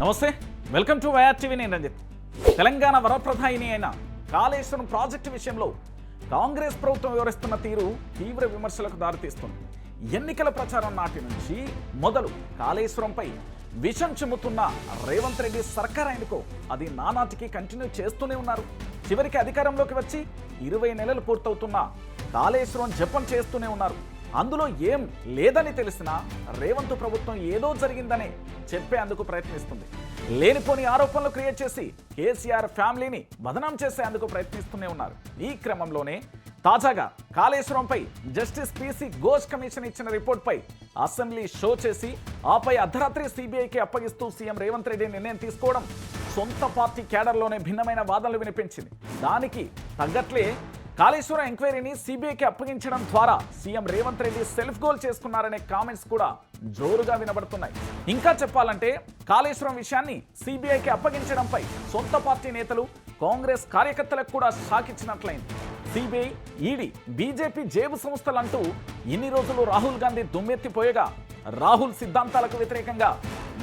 నమస్తే welcome to YR TV నేను రంజిత్. తెలంగాణ వరప్రధాయిని అయిన కాళేశ్వరం ప్రాజెక్టు విషయంలో కాంగ్రెస్ ప్రభుత్వం వివరిస్తున్న తీరు తీవ్ర విమర్శలకు దారితీస్తుంది. ఎన్నికల ప్రచారం నాటి నుంచి మొదలు కాళేశ్వరంపై విషం చిమ్ముతున్న రేవంత్ రెడ్డి సర్కార్ ఆయనకు అది నానాటికి కంటిన్యూ చేస్తూనే ఉన్నారు. చివరికి అధికారంలోకి వచ్చి ఇరవై నెలలు పూర్తవుతున్న కాళేశ్వరం జపం చేస్తూనే ఉన్నారు. అందులో ఏం లేదని తెలిసినా రేవంత్ ప్రభుత్వం ఏదో జరిగిందని చెప్పేందుకు ప్రయత్నిస్తుంది. లేనిపోని ఆరోపణలు క్రియేట్ చేసి కేసీఆర్ ఫ్యామిలీని బదనాం చేసేందుకు ప్రయత్నిస్తూనే ఉన్నారు. ఈ క్రమంలోనే తాజాగా కాళేశ్వరంపై జస్టిస్ పిసి ఘోష్ కమిషన్ ఇచ్చిన రిపోర్ట్పై అసెంబ్లీ షో చేసి ఆపై అర్ధరాత్రి సిబిఐకి అప్పగిస్తూ సీఎం రేవంత్ రెడ్డి నిర్ణయం తీసుకోవడం సొంత పార్టీ కేడర్లోనే భిన్నమైన వాదనలు వినిపించింది. దానికి తగ్గట్లే కాళేశ్వరం ఎంక్వైరీని సిబిఐకి అప్పగించడం ద్వారా CM Revanth Reddy self goal చేసుకున్నారనే comments కూడా జోరుగా వినబడుతున్నాయి. ఇంకా చెప్పాలంటే కాళేశ్వరం విషయాన్ని సిబిఐకి అప్పగించడంపై సొంత పార్టీ నేతలు కాంగ్రెస్ కార్యకర్తలకు కూడా షాక్ ఇచ్చినట్లయింది సిబిఐ ఈడీ బీజేపీ జేబు సంస్థలంటూ ఇన్ని రోజులు రాహుల్ గాంధీ దుమ్మెత్తిపోయగా రాహుల్ సిద్ధాంతాలకు వ్యతిరేకంగా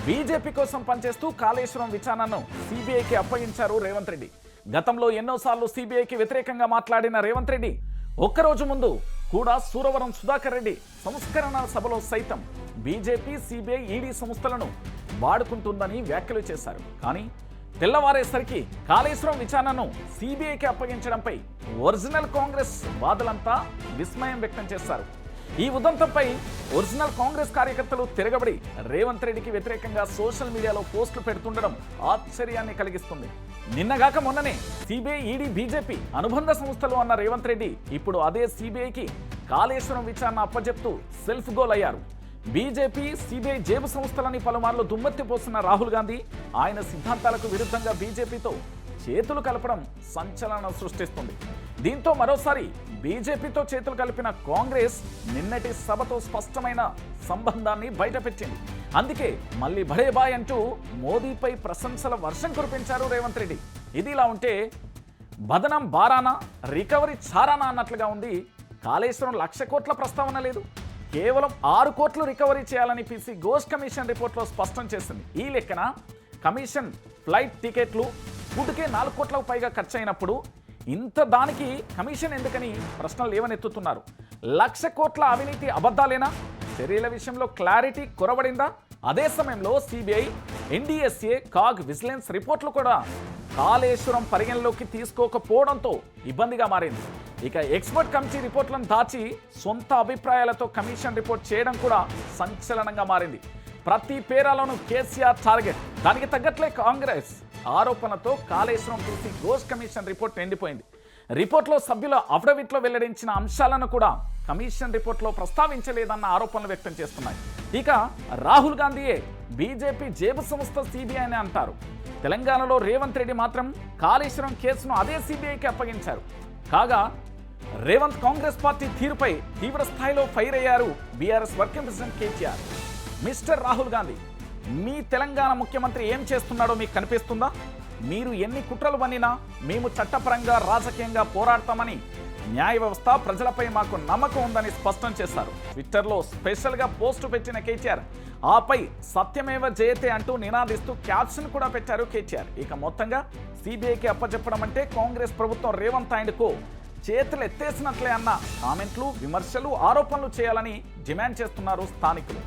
బీజేపీ కోసం పనిచేస్తూ కాళేశ్వరం విచారణను సిబిఐకి అప్పగించారు రేవంత్ రెడ్డి. గతంలో ఎన్నోసార్లు సిబిఐకి వ్యతిరేకంగా మాట్లాడిన రేవంత్ రెడ్డి ఒక్కరోజు ముందు కూడా సూరవరం సుధాకర్ రెడ్డి సంస్కరణ సభలో సైతం బీజేపీ సిబిఐ ఈడీ సంస్థలను వాడుకుంటుందని వ్యాఖ్యలు చేశారు. కానీ తెల్లవారేసరికి కాళేశ్వరం విచారణను సిబిఐకి అప్పగించడంపై ఒరిజినల్ కాంగ్రెస్ వాదులంతా విస్మయం వ్యక్తం చేశారు. ఈ ఉదంతంపై ఒరిజినల్ కాంగ్రెస్ కార్యకర్తలు తిరగబడి రేవంత్ రెడ్డికి వ్యతిరేకంగా సోషల్ మీడియాలో పోస్టులు పెడుతుండడం ఆశ్చర్యాన్ని కలిగిస్తుంది. నిన్నగాక మొన్ననే సిబిఐ ఈడీ బీజేపీ అనుబంధ సంస్థలు అన్న రేవంత్ రెడ్డి ఇప్పుడు అదే సిబిఐకి కాళేశ్వరం విచారణ అప్పజెప్తూ సెల్ఫ్ గోల్ అయ్యారు. బీజేపీ సిబిఐ జేబు సంస్థలని పలుమార్లు దుమ్మెత్తిపోస్తున్న రాహుల్ గాంధీ ఆయన సిద్ధాంతాలకు విరుద్ధంగా బీజేపీతో చేతులు కలపడం సంచలనం సృష్టిస్తుంది. దీంతో మరోసారి బీజేపీతో చేతులు కలిపిన కాంగ్రెస్ నిన్నటి సభతో స్పష్టమైన సంబంధాన్ని బయటపెట్టింది. అందుకే మళ్ళీ భడే బాయ్ అంటూ మోదీపై ప్రశంసల వర్షం కురిపించారు రేవంత్ రెడ్డి. ఇది ఇలా ఉంటే బదనం బారానా రికవరీ చారానా అన్నట్లుగా ఉంది. కాళేశ్వరం లక్ష కోట్ల ప్రస్తావన లేదు. కేవలం ఆరు కోట్లు రికవరీ చేయాలని పిసి ఘోష్ కమిషన్ రిపోర్ట్లో స్పష్టం చేసింది. ఈ లెక్కన కమిషన్ ఫ్లైట్ టికెట్లు ఫుడ్కే నాలుగు కోట్లకు పైగా ఖర్చు అయినప్పుడు ఇంత దానికి కమిషన్ ఎందుకని ప్రశ్నలు లేవనెత్తుతున్నారు? లక్ష కోట్ల అవినీతి అబద్ధాలేనా? చర్యల విషయంలో క్లారిటీ కొరబడిందా అదే సమయంలో సిబిఐ ఎన్డీఎస్ఏ కాగ్ విజిలెన్స్ రిపోర్ట్లు కూడా కాళేశ్వరం పరిగణలోకి తీసుకోకపోవడంతో ఇబ్బందిగా మారింది. ఇక ఎక్స్పర్ట్ కమిటీ రిపోర్ట్లను దాచి సొంత అభిప్రాయాలతో కమిషన్ రిపోర్ట్ చేయడం కూడా సంచలనంగా మారింది. ప్రతి పేరాలోనూ కేసీఆర్ టార్గెట్. దానికి తగ్గట్లే కాంగ్రెస్. ఆరోపణలతో కాళేశ్వరం తీసి గోస్ కమిషన్ రిపోర్ట్ ఎండిపోయింది. రిపోర్ట్లో సభ్యుల అఫిడవిట్లో వెల్లడించిన అంశాలను కూడా కమిషన్ రిపోర్ట్లో ప్రస్తావించలేదన్న ఆరోపణలు వ్యక్తం చేస్తున్నాయి. ఇక రాహుల్ గాంధీయే బీజేపీ జేబు సంస్థ సిబిఐ అని అంటారు. తెలంగాణలో రేవంత్ రెడ్డి మాత్రం కాళేశ్వరం కేసును అదే సిబిఐకి అప్పగించారు. కాగా రేవంత్ కాంగ్రెస్ పార్టీ తీరుపై తీవ్ర స్థాయిలో ఫైర్ అయ్యారు BRS working president KTR. Mister Rahul Gandhi మీ తెలంగాణ ముఖ్యమంత్రి ఏం చేస్తున్నాడో మీకు కనిపిస్తుందా? మీరు ఎన్ని కుట్రలు పన్నినా మేము చట్టపరంగా రాజకీయంగా పోరాడతామని న్యాయ వ్యవస్థ ప్రజలపై మాకు నమ్మకం ఉందని స్పష్టం చేశారు. ట్విట్టర్లో స్పెషల్గా పోస్టు పెట్టిన కేటీఆర్ ఆపై సత్యమేవ జయతే అంటూ నినాదిస్తూ క్యాప్షన్ కూడా పెట్టారు కేటీఆర్. ఇక మొత్తంగా సిబిఐకి అప్పచెప్పడం అంటే కాంగ్రెస్ ప్రభుత్వం రేవంత్ ఆయనకు చేతులు ఎత్తేసినట్లే అన్న కామెంట్లు విమర్శలు ఆరోపణలు చేయాలని డిమాండ్ చేస్తున్నారు స్థానికులు.